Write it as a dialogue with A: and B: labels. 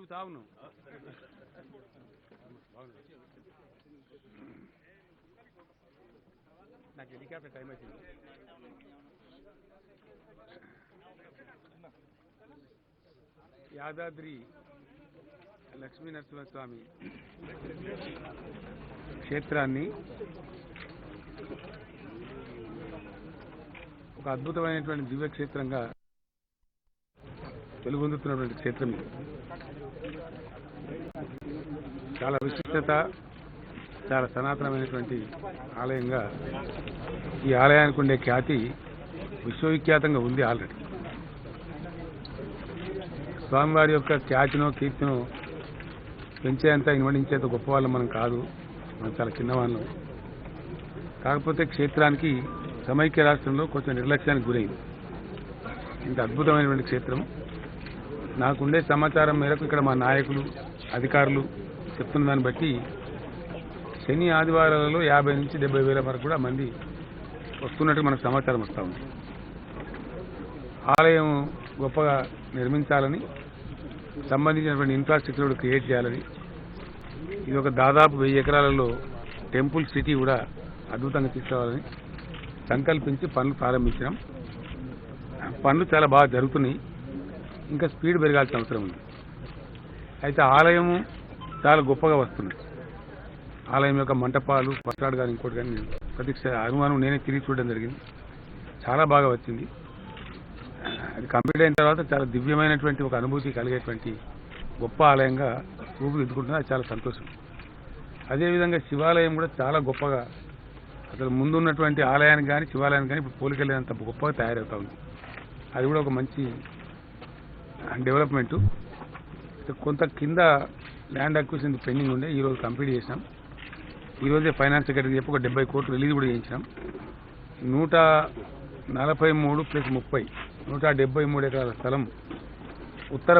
A: తిరుగుతా ఉన్నాం నాకు హెలికాప్టర్ టైం అవుతుంది యాదాద్రి లక్ష్మీ నరసింహస్వామి క్షేత్రాన్ని ఒక అద్భుతమైనటువంటి దివ్య క్షేత్రంగా వెలుగొందుతున్నటువంటి క్షేత్రం ఇది. చాలా విశిష్టత చాలా సనాతనమైనటువంటి ఆలయంగా ఈ ఆలయానికి ఉండే ఖ్యాతి విశ్వవిఖ్యాతంగా ఉంది ఆల్రెడీ. స్వామివారి యొక్క ఖ్యాతినో కీర్తినో పెంచేంత ఇన్వడించేంత గొప్పవాళ్ళం మనం కాదు. మనం చాలా చిన్నవాళ్ళం. కాకపోతే క్షేత్రానికి సమైక్య రాష్ట్రంలో కొంచెం నిర్లక్ష్యానికి గురైంది. ఇంత అద్భుతమైనటువంటి క్షేత్రం. నాకుండే సమాచారం మేరకు ఇక్కడ మా నాయకులు అధికారులు చెప్తున్న దాన్ని బట్టి శని ఆదివారాలలో యాభై నుంచి డెబ్బై వేల వరకు కూడా మంది వస్తున్నట్టు మనకు సమాచారం వస్తూ ఉంది. ఆలయం గొప్పగా నిర్మించాలని సంబంధించినటువంటి ఇన్ఫ్రాస్ట్రక్చర్ క్రియేట్ చేయాలని ఇది ఒక దాదాపు వెయ్యి ఎకరాలలో టెంపుల్ సిటీ కూడా అద్భుతంగా తీసుకురావాలని సంకల్పించి పనులు ప్రారంభించినాం. పనులు చాలా బాగా జరుగుతున్నాయి. ఇంకా స్పీడ్ పెరగాల్సిన అవసరం ఉంది. అయితే ఆలయము చాలా గొప్పగా వస్తుంది. ఆలయం యొక్క మంటపాలు పట్టాడు కానీ ఇంకోటి కానీ నేను ప్రతీక్ష అనుమానం నేనే తిరిగి చూడడం జరిగింది. చాలా బాగా వచ్చింది. అది కంప్లీట్ అయిన తర్వాత చాలా దివ్యమైనటువంటి ఒక అనుభూతి కలిగేటువంటి గొప్ప ఆలయంగా రూపుదిద్దుకుంటుంది అది చాలా సంతోషం. అదేవిధంగా శివాలయం కూడా చాలా గొప్పగా అసలు ముందున్నటువంటి ఆలయానికి కానీ శివాలయానికి కానీ ఇప్పుడు పోలికెళ్ళేంత గొప్పగా తయారవుతా ఉంది. అది కూడా ఒక మంచి డెవలప్మెంట్. కొంత కింద ల్యాండ్ అక్విజిషన్ పెండింగ్ ఉండే ఈరోజు కంప్లీట్ చేసినాం. ఈరోజే ఫైనాన్స్ సెక్రటరీ చెప్పి ఒక డెబ్బై కోట్లు రిలీజ్ కూడా చేయించినాం. నూట నలభై మూడు ప్లస్ ముప్పై నూట డెబ్బై మూడు ఎకరాల స్థలం ఉత్తర